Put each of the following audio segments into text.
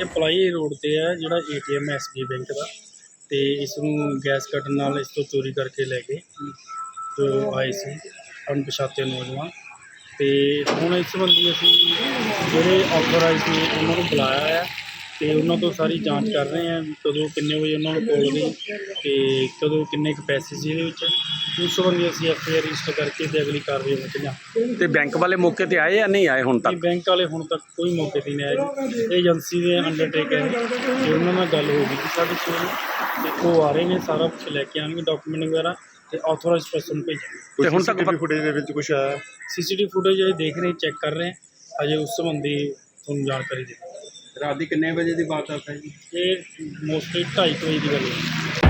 ਇਹ ply road ਤੇ ਹੈ ਜਿਹੜਾ ਏਟੀਐਮ ਐਸਬੀ ਬੈਂਕ ਦਾ ਤੇ ਇਸ ਨੂੰ ਗੈਸ ਕੱਟਣ ਨਾਲ ਇਸ ਤੋਂ ਚੋਰੀ ਕਰਕੇ ਲੈ ਗਏ ਜੋ ਆਏ ਸੀ ਅਣਪਛਾਤੇ ਨੌਜਵਾਨ। ਤੇ ਹੁਣ ਇਸ ਸੰਬੰਧੀ ਅਸੀਂ ਜਿਹੜੇ ਆਥੋਰਾਈਜ਼ ਨੇ ਉਹਨਾਂ ਨੂੰ ਬੁਲਾਇਆ ਹੈ ਤੇ ਉਹਨਾਂ ਤੋਂ ਸਾਰੀ ਜਾਂਚ ਕਰ ਰਹੇ ਹਾਂ ਵੀ ਕਦੋਂ ਕਿੰਨੇ ਵਜੇ ਉਹਨਾਂ ਨੂੰ ਕੋਲ ਗਈ ਤੇ ਕਦੋਂ ਕਿੰਨੇ ਕੁ ਪੈਸੇ ਸੀ ਇਹਦੇ ਵਿੱਚ। ਉਸ ਸੰਬੰਧੀ ਅਸੀਂ ਐਫ ਆਈ ਆਰ ਰਜਿਸਟਰ ਕਰਕੇ ਤੇ ਅਗਲੀ ਕਾਰਵਾਈ ਵਿੱਚ ਲਿਆ। ਤੇ ਬੈਂਕ ਵਾਲੇ ਮੌਕੇ ਤੇ ਆਏ ਜਾਂ ਨਹੀਂ ਆਏ ਹੁਣ ਇਹ ਤੱਕ ਬੈਂਕ ਵਾਲੇ ਹੁਣ ਤੱਕ ਕੋਈ ਮੌਕੇ ਤੇ ਨਹੀਂ ਆਏ ਜੀ। ਇਹ ਏਜੰਸੀ ਦੇ ਅੰਡਰਟੇਕ ਹੈ ਤੇ ਉਹਨਾਂ ਨਾਲ ਗੱਲ ਹੋ ਗਈ ਸੀ ਸਾਡੀ ਸਵੇਰੇ ਤੇ ਉਹ ਆ ਰਹੇ ਨੇ ਸਾਰਾ ਕੁਝ ਲੈ ਕੇ ਆਉਣਗੇ ਡਾਕੂਮੈਂਟ ਵਗੈਰਾ ਤੇ ਆਥੋਰਾਈਜ਼ਡ ਪਰਸਨ ਭੇਜਣਗੇ। ਤੇ ਹੁਣ ਤੱਕ CCTV ਫੁਟੇਜ ਦੇ ਵਿੱਚ ਕੁਝ ਆਇਆ? ਸੀਸੀਟੀਵੀ ਫੁਟੇਜ ਇਹ ਦੇਖ ਰਹੇ ਚੈੱਕ ਕਰ ਰਹੇ। ਹਾਂ। ਅਜੇ ਉਸ ਸੰਬੰਧੀ ਤੁਹਾਨੂੰ ਜਾਣਕਾਰੀ ਦੇ ਰਾਤ ਦੀ ਕਿੰਨੇ ਵਜੇ ਦੀ ਬਾਤ ਹੈ ਜੀ? ਇਹ ਮੋਸਟਲੀ 2:30 ਵਜੇ ਦੀ ਗੱਲ ਹੈ।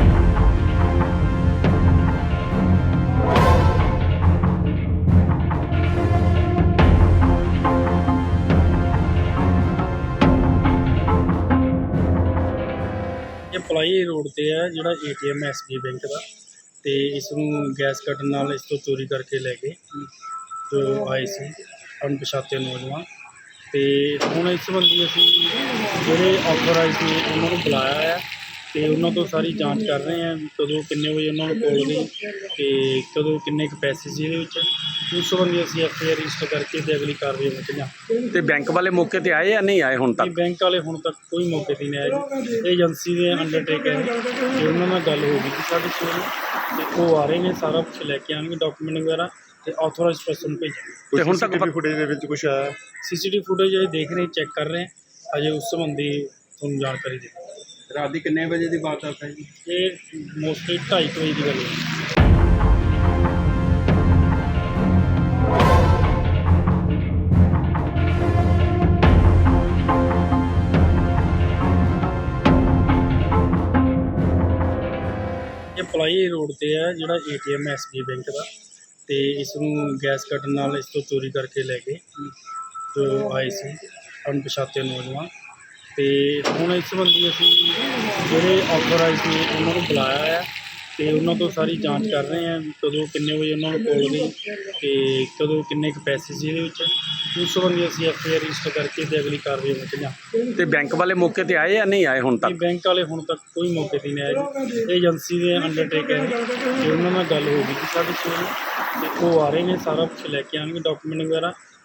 ਪਲਾਈ ਰੋਡ ਤੇ ਹੈ ਜਿਹੜਾ ਏਟੀਐਮ ਐਸਬੀ ਬੈਂਕ ਦਾ ਤੇ ਇਸ ਨੂੰ ਗੈਸ ਕੱਟਣ ਨਾਲ ਇਸ ਤੋਂ ਚੋਰੀ ਕਰਕੇ ਲੈ ਗਏ ਜੋ ਆਏ ਸੀ ਅਣਪਛਾਤੇ ਨੌਜਵਾਨ ਤੇ ਹੁਣ ਇਸ ਸੰਬੰਧੀ ਅਸੀਂ ਜਿਹੜੇ ਆਥੋਰਾਈਜ਼ ਨੇ ਉਹਨਾਂ ਨੂੰ ਬੁਲਾਇਆ ਹੈ ਤੇ ਉਹਨਾਂ ਤੋਂ ਸਾਰੀ ਜਾਂਚ ਕਰ ਰਹੇ ਹਾਂ ਵੀ ਕਦੋਂ ਕਿੰਨੇ ਵਜੇ ਉਹਨਾਂ ਨੂੰ ਕੋਲ ਗਈ ਤੇ ਕਦੋਂ ਕਿੰਨੇ ਕੁ ਪੈਸੇ ਸੀ ਇਹਦੇ ਵਿੱਚ। ਉਸ ਸੰਬੰਧੀ ਅਸੀਂ ਐਫ ਆਈ ਆਰ ਰਜਿਸਟਰ ਕਰਕੇ ਤੇ ਅਗਲੀ ਕਾਰਵਾਈ ਵਿੱਚ ਲਿਆ। ਤੇ ਬੈਂਕ ਵਾਲੇ ਮੌਕੇ ਤੇ ਆਏ ਜਾਂ ਨਹੀਂ ਆਏ ਹੁਣ ਤੱਕ? ਬੈਂਕ ਵਾਲੇ ਹੁਣ ਤੱਕ ਕੋਈ ਮੌਕੇ ਤੇ ਨਹੀਂ ਆਏ ਜੀ। ਇਹ ਏਜੰਸੀ ਦੇ ਅੰਡਰਟੇਕ ਹੈ ਤੇ ਉਹਨਾਂ ਨਾਲ ਗੱਲ ਹੋ ਗਈ ਸੀ ਸਾਡੀ ਸਵੇਰੇ ਤੇ ਉਹ ਆ ਰਹੇ ਨੇ ਸਾਰਾ ਕੁਝ ਲੈ ਕੇ ਆਉਣਗੇ ਡਾਕੂਮੈਂਟ ਵਗੈਰਾ ਤੇ ਆਥੋਰਾਈਜ਼ਡ ਪਰਸਨ ਭੇਜਣਗੇ ਤੇ ਹੁਣ ਤੱਕ CCTV ਫੁਟੇਜ ਦੇ ਵਿੱਚ ਕੁਝ ਆਇਆ? ਸੀਸੀਟੀਵੀ ਫੁਟੇਜ ਇਹ ਦੇਖ ਰਹੇ ਚੈੱਕ ਕਰ ਰਹੇ ਹਾਂ। ਅਜੇ ਉਸ ਸੰਬੰਧੀ ਤੁਹਾਨੂੰ ਜਾਣਕਾਰੀ ਦੇ ਰਾਤ ਦੀ ਕਿੰਨੇ ਵਜੇ ਦੀ ਬਾਤ ਹੈ ਜੀ ਇਹ ਮੋਸਟਲੀ 2:30 ਵਜੇ ਦੀ ਗੱਲ ਹੈ। ਇਹ ਪਲਾਈ ਰੋਡ ਤੇ ਹੈ ਜਿਹੜਾ ਏਟੀਐਮ ਐਸਬੀ ਬੈਂਕ ਦਾ। ਤੇ ਇਸ ਨੂੰ ਗੈਸ ਕੱਟਣ ਨਾਲ ਇਸ ਤੋਂ ਚੋਰੀ ਕਰਕੇ ਲੈ ਗਏ। ਜੋ ਆਏ ਸੀ ਅਣਪਛਾਤੇ ਨੌਜਵਾਨ। ਤੇ ਹੁਣ ਇਸ ਸੰਬੰਧੀ ਅਸੀਂ ਜਿਹੜੇ ਆਥੋਰਾਈਜ਼ ਨੇ ਉਹਨਾਂ ਨੂੰ ਬੁਲਾਇਆ ਹੈ ਤੇ ਉਹਨਾਂ ਤੋਂ ਸਾਰੀ ਜਾਂਚ ਕਰ ਰਹੇ ਹਾਂ ਵੀ ਕਦੋਂ ਕਿੰਨੇ ਵਜੇ ਉਹਨਾਂ ਨੂੰ ਕੋਲ ਗਈ ਤੇ ਕਦੋਂ ਕਿੰਨੇ ਕੁ ਪੈਸੇ ਸੀ ਇਹਦੇ ਵਿੱਚ। ਉਸ ਸੰਬੰਧੀ ਅਸੀਂ ਐਫ ਆਈ ਆਰ ਰਜਿਸਟਰ ਕਰਕੇ ਤੇ ਅਗਲੀ ਕਾਰਵਾਈ ਵਿੱਚ ਲਿਆ। ਤੇ ਬੈਂਕ ਵਾਲੇ ਮੌਕੇ ਤੇ ਆਏ ਜਾਂ ਨਹੀਂ ਆਏ ਹੁਣ ਤੱਕ? ਬੈਂਕ ਵਾਲੇ ਹੁਣ ਤੱਕ ਕੋਈ ਮੌਕੇ ਤੇ ਨਹੀਂ ਆਏ ਜੀ। ਇਹ ਏਜੰਸੀ ਦੇ ਅੰਡਰਟੇਕ ਹੈ ਤੇ ਉਹਨਾਂ ਨਾਲ ਗੱਲ ਹੋ ਗਈ ਸੀ ਸਾਡੀ ਸਵੇਰੇ। ਤੇ ਉਹ ਆ ਰਹੇ ਨੇ ਸਾਰਾ ਕੁਝ ਲੈ ਕੇ ਆਉਣਗੇ ਡਾਕੂਮੈਂਟ ਵਗੈਰਾ।